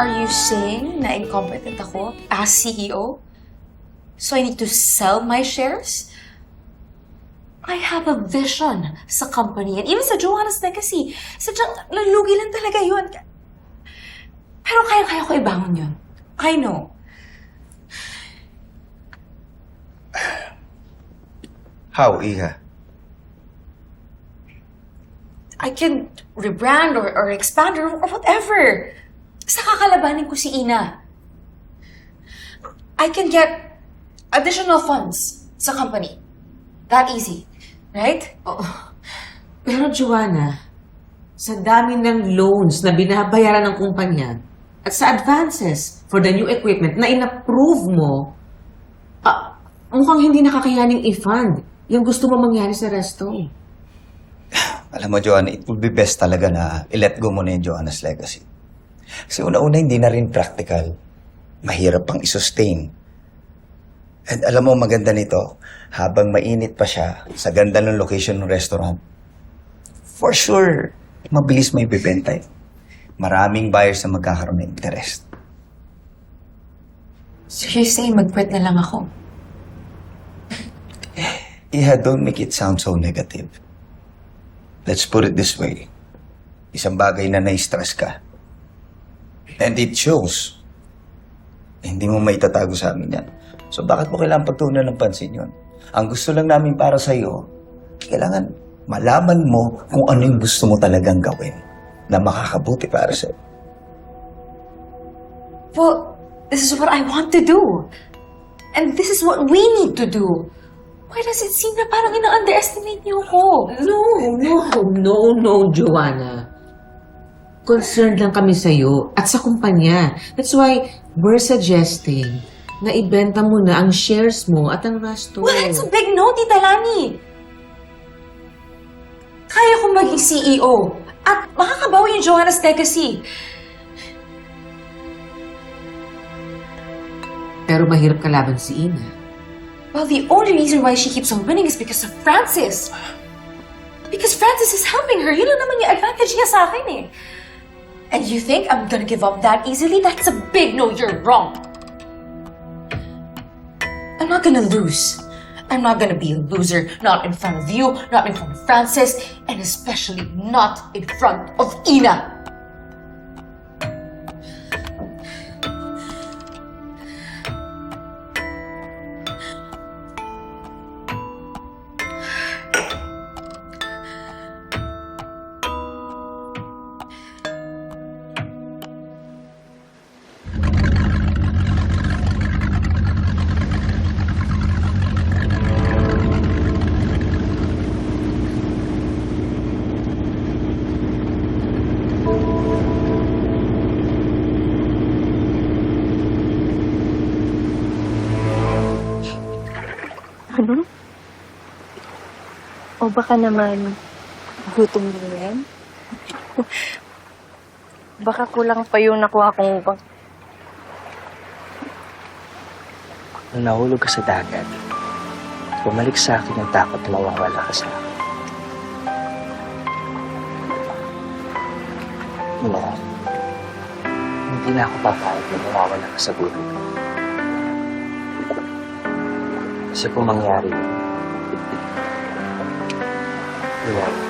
Are you saying na incompetent ako as CEO? So I need to sell my shares? I have a vision sa company and even sa Joanna's Legacy. Sadyang nalugi lang talaga yun. Pero kaya-kaya ko ibangon yun. I know. How, Iha? I can rebrand or, or expand or, or whatever. Basta kakalabanin ko si Ina. I can get additional funds sa company. That easy. Right? Oo. Pero Joanna, sa dami ng loans na binabayaran ng kumpanya at sa advances for the new equipment na inapprove mo, ah, mukhang hindi nakakayaning i-fund yung gusto mo mangyari sa resto. Alam mo, Joanna, it would be best talaga na i-let go mo na yung Joanna's legacy. Kasi una-una, hindi na rin practical. Mahirap pang isustain. And alam mo, maganda nito, habang mainit pa siya sa ganda ng location ng restaurant, for sure, mabilis may bibenta yun. Maraming buyers na magkakaroon ng interest. So you're saying mag-quit na lang ako? Iha, don't make it sound so negative. Let's put it this way. Isang bagay na na-stress ka. And it shows. Hindi mo maitatago sa amin yan. So bakit mo kailangan pagtuunan ng pansin yun? Ang gusto lang namin para sa iyo, kailangan malaman mo kung ano yung gusto mo talagang gawin na makakabuti para sa Well, this is what I want to do. And this is what we need to do. Why does it seem na parang ina-underestimate niyo ako? No, no, no, no, Joanna. Concerned lang kami sa'yo at sa kumpanya. That's why we're suggesting na ibenta mo na ang shares mo at ang resto. Well, that's a big no, Tita Lani. Kaya kong maging CEO at makakabawi yung Joanna's legacy. Pero mahirap kalaban si Ina. Well, the only reason why she keeps on winning is because of Francis. Because Francis is helping her. Yun lang naman yung advantage niya sa akin eh. And you think I'm gonna give up that easily? That's a big no, you're wrong. I'm not gonna lose. I'm not gonna be a loser, not in front of you, not in front of Francis, and especially not in front of Ina. Ano? O baka naman gutom din yan? baka kulang pa yung nakuha kong bang... Nung nahulog ka sa dagat, bumalik sa akin yung takot na mawawala ka sa akin. No, hindi na ako papayag na mawawala ka sa buhay ko. Kasi kung mangyari. Iwan,